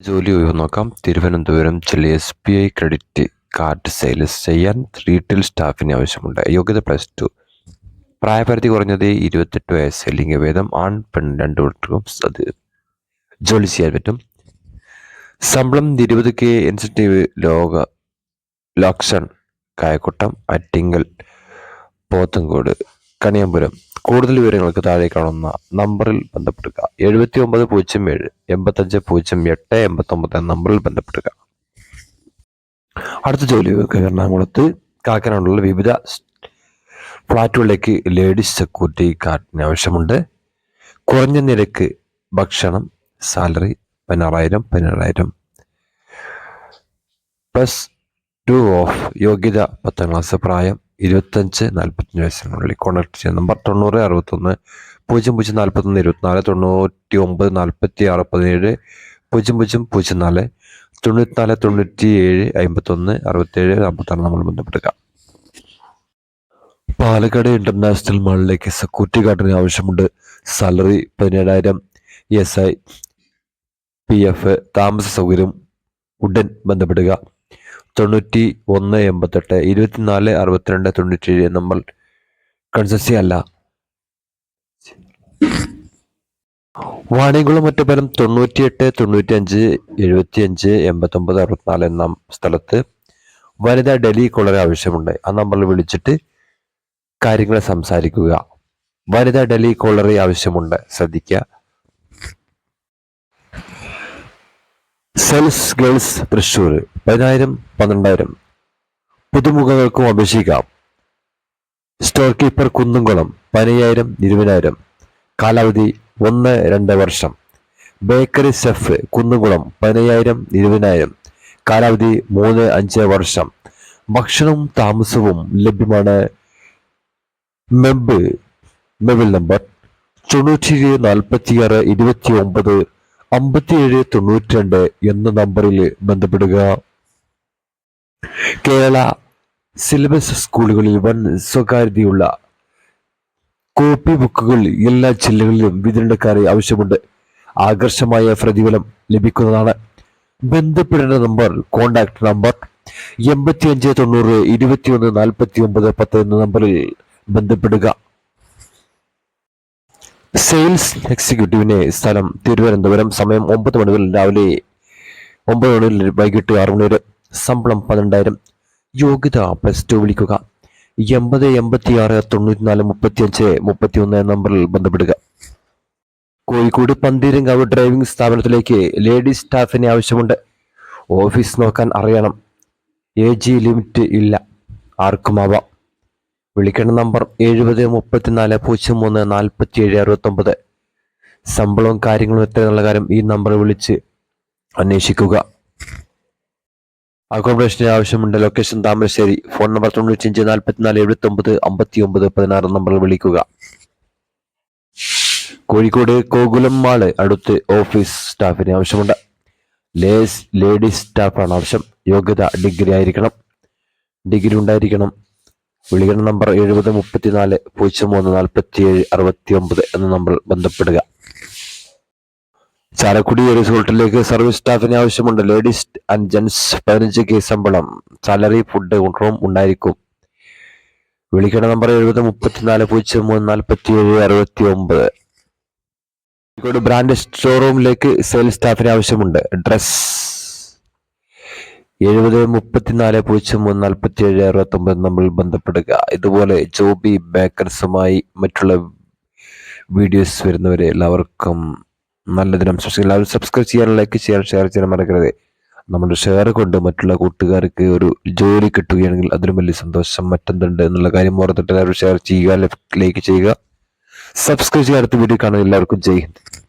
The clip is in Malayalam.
ജോലി ഒഴിവ് നോക്കാം തിരുവനന്തപുരം ജില്ല S B I credit card sales ചെയ്യാൻ റീറ്റെയിൽ സ്റ്റാഫിന് ആവശ്യമുണ്ട്. യോഗ്യത പ്ലസ് ടു പ്രായപരിധി കുറഞ്ഞത് ഇരുപത്തെട്ട് വയസ്സ്. ലിംഗഭേദം ആൺ പെൺ രണ്ടു പേർക്കും അത് ജോലി ചെയ്യാൻ പറ്റും. ശമ്പളം ഇരുപത് കെ ഇൻസെന്റീവ് ലോക ലോക്ഷൻ കായക്കുട്ടം അറ്റിങ്കൽ പോത്തങ്കോട് കണിയമ്പുരം. കൂടുതൽ വിവരങ്ങൾക്ക് താഴെ കാണുന്ന നമ്പറിൽ ബന്ധപ്പെടുക എഴുപത്തി ഒമ്പത് പൂജ്യം ഏഴ് എൺപത്തഞ്ച് പൂജ്യം എട്ട് എൺപത്തൊമ്പത് നമ്പറിൽ ബന്ധപ്പെടുക അടുത്ത ജോലി എറണാകുളത്ത് കാക്കനാടുള്ള വിവിധ ഫ്ലാറ്റുകളിലേക്ക് ലേഡീസ് സെക്യൂരിറ്റി ഗാർഡിന് ആവശ്യമുണ്ട്. കുറഞ്ഞ നിരക്ക് ഭക്ഷണം സാലറി പതിനാറായിരം പതിനേഴായിരം. പ്ലസ് ടു ഓഫ് യോഗ്യത പത്താം ക്ലാസ് പ്രായം ഇരുപത്തഞ്ച് നാൽപ്പത്തഞ്ച് വയസ്സിനുള്ളിൽ കോൺടാക്ട് ചെയ്യാം നമ്പർ തൊണ്ണൂറ് അറുപത്തൊന്ന് പൂജ്യം പൂജ്യം നാൽപ്പത്തൊന്ന് ഇരുപത്തിനാല് തൊണ്ണൂറ്റി ഒമ്പത് നാൽപ്പത്തി ആറ് പതിനേഴ് പൂജ്യം പൂജ്യം പൂജ്യം നാല് തൊണ്ണൂറ്റിനാല് തൊണ്ണൂറ്റി ഏഴ് അമ്പത്തൊന്ന് അറുപത്തേഴ് നാൽപ്പത്താറ് നമ്മൾ ബന്ധപ്പെടുക. പാലക്കാട് ഇന്റർനാഷണൽ മാളിലേക്ക് സെക്യൂരിറ്റി ഗാർഡിന് ആവശ്യമുണ്ട്. സാലറി പതിനേഴായിരം എസ് ഐ പി എഫ് താമസ സൗകര്യം ഉടൻ ബന്ധപ്പെടുക. തൊണ്ണൂറ്റി ഒന്ന് എൺപത്തെട്ട് ഇരുപത്തിനാല് അറുപത്തിരണ്ട് തൊണ്ണൂറ്റേഴ് നമ്മൾ കൺസസി അല്ല. വാണിയംകുളം ഒറ്റപ്പലം തൊണ്ണൂറ്റിയെട്ട് തൊണ്ണൂറ്റിയഞ്ച് എഴുപത്തിയഞ്ച് എൺപത്തൊമ്പത് അറുപത്തിനാല് എന്ന സ്ഥലത്ത് വനിതാ ഡൽഹി കോളർ ആവശ്യമുണ്ട്. ആ നമ്പറിൽ വിളിച്ചിട്ട് കാര്യങ്ങൾ സംസാരിക്കുക. വനിതാ ഡൽഹി കോളറി ആവശ്യമുണ്ട്. ശ്രദ്ധിക്കുക. Sales girls Thrissur. പതിനായിരം പന്ത്രണ്ടായിരം. പുതുമുഖങ്ങൾക്കും അപേക്ഷിക്കാം സ്റ്റോർ കീപ്പർ കുന്നുംകുളം പതിനയ്യായിരം ഇരുപതിനായിരം. കാലാവധി ഒന്ന് രണ്ട് വർഷം. ബേക്കറി സെഫ് കുന്നുംകുളം പതിനയ്യായിരം ഇരുപതിനായിരം. കാലാവധി മൂന്ന് അഞ്ച് വർഷം. ഭക്ഷണവും താമസവും ലഭ്യമാണ്. മെമ്പ് മെബിൽ നമ്പർ തൊണ്ണൂറ്റി നാൽപ്പത്തിയാറ് ഇരുപത്തി ഒമ്പത് അമ്പത്തിയേഴ് തൊണ്ണൂറ്റി രണ്ട് എന്ന നമ്പറിൽ ബന്ധപ്പെടുക. കേരള സിലബസ് സ്കൂളുകളിൽ വൻ സ്വകാര്യതയുള്ള കോപ്പി ബുക്കുകൾ എല്ലാ ജില്ലകളിലും വിതരണക്കാരെ ആവശ്യമുണ്ട്. ആകർഷമായ പ്രതിഫലം ലഭിക്കുന്നതാണ്. ബന്ധപ്പെടേണ്ട നമ്പർ കോണ്ടാക്ട് നമ്പർ എൺപത്തിയഞ്ച് തൊണ്ണൂറ് ഇരുപത്തിയൊന്ന് നാൽപ്പത്തി ഒമ്പത് പത്ത് എന്ന നമ്പറിൽ ബന്ധപ്പെടുക. സെയിൽസ് എക്സിക്യൂട്ടീവിനെ സ്ഥലം തിരുവനന്തപുരം സമയം ഒമ്പത് മണി മുതൽ രാവിലെ ഒമ്പത് മണി വൈകിട്ട് ആറ് മണി വരെ ശമ്പളം പന്ത്രണ്ടായിരം. യോഗ്യത പ്ലസ് ടു വിളിക്കുക. എൺപത് എൺപത്തി ആറ് തൊണ്ണൂറ്റിനാല് മുപ്പത്തിയഞ്ച് മുപ്പത്തി ഒന്ന് നമ്പറിൽ ബന്ധപ്പെടുക. കോഴിക്കോട് പന്തീരങ്കാവ് ഡ്രൈവിംഗ് സ്ഥാപനത്തിലേക്ക് ലേഡീസ് സ്റ്റാഫിനെ ആവശ്യമുണ്ട്. ഓഫീസ് നോക്കാൻ അറിയണം. എ ജി ലിമിറ്റ് ഇല്ല. ആർക്കുമാവാം വിളിക്കേണ്ട നമ്പർ എഴുപത് മുപ്പത്തിനാല് പൂജ്യം മൂന്ന് നാൽപ്പത്തി ഏഴ് അറുപത്തൊമ്പത്. ശമ്പളവും കാര്യങ്ങളും എത്രയെന്നുള്ള കാര്യം ഈ നമ്പർ വിളിച്ച് അന്വേഷിക്കുക. അക്കോമഡേഷന് ആവശ്യമുണ്ട്. ലൊക്കേഷൻ താമരശ്ശേരി. ഫോൺ നമ്പർ തൊണ്ണൂറ്റിയഞ്ച് നാൽപ്പത്തിനാല് എഴുപത്തി ഒമ്പത് അമ്പത്തി ഒമ്പത് പതിനാറ് നമ്പറിൽ വിളിക്കുക. കോഴിക്കോട് കോകുലം മാൾ അടുത്ത് ഓഫീസ് സ്റ്റാഫിന് ആവശ്യമുണ്ട്. ലേസ് ലേഡീസ് സ്റ്റാഫാണ് ആവശ്യം. യോഗ്യത ഡിഗ്രി ആയിരിക്കണം. ഡിഗ്രി ഉണ്ടായിരിക്കണം. വിളിക്കുന്ന നമ്പർ എഴുപത് മുപ്പത്തിനാല് പൂജ്യം മൂന്ന് നാൽപ്പത്തി ഏഴ് അറുപത്തി ഒമ്പത് എന്ന നമ്പറിൽ ബന്ധപ്പെടുക. ചാലക്കുടി റിസോർട്ടിലേക്ക് സർവീസ് സ്റ്റാഫിന് ആവശ്യമുണ്ട്. ലേഡീസ് ആൻഡ് ജെൻസ് പതിനഞ്ച് കെ ശമ്പളം. സാലറി ഫുഡ് റൂം ഉണ്ടായിരിക്കും. വിളിക്കേണ്ട നമ്പർ എഴുപത് മുപ്പത്തിനാല് പൂജ്യം മൂന്ന് നാൽപ്പത്തി ഏഴ് അറുപത്തി ഒമ്പത് കോഴിക്കോട് ബ്രാൻഡ് ഷോറൂമിലേക്ക് സെയിൽസ് സ്റ്റാഫിന് ആവശ്യമുണ്ട്. ഡ്രസ് എഴുപത് മുപ്പത്തിനാല് പൂജ്യം മൂന്ന് നാൽപ്പത്തി ഏഴ് അറുപത്തി ഒമ്പത് നമ്മൾ ബന്ധപ്പെടുക. ഇതുപോലെ ജോബി ബേക്കർസുമായി മറ്റുള്ള വീഡിയോസ് വരുന്നവരെ എല്ലാവർക്കും നല്ല ദിനം എല്ലാവരും സബ്സ്ക്രൈബ് ചെയ്യാൻ ലൈക്ക് ചെയ്യാൻ ഷെയർ ചെയ്യാൻ മറക്കരുത്. നമ്മുടെ ഷെയർ കൊണ്ട് മറ്റുള്ള കൂട്ടുകാർക്ക് ഒരു ജോലി കിട്ടുകയാണെങ്കിൽ അതിലും വലിയ സന്തോഷം മറ്റെന്തുണ്ട് എന്നുള്ള കാര്യം ഓർത്തിട്ട് എല്ലാവരും ഷെയർ ചെയ്യുക ലൈക്ക് ചെയ്യുക. സബ്സ്ക്രൈബ് ചെയ്യുക അടുത്ത വീഡിയോ കാണാൻ എല്ലാവർക്കും ജയ് ഹിന്ദ്.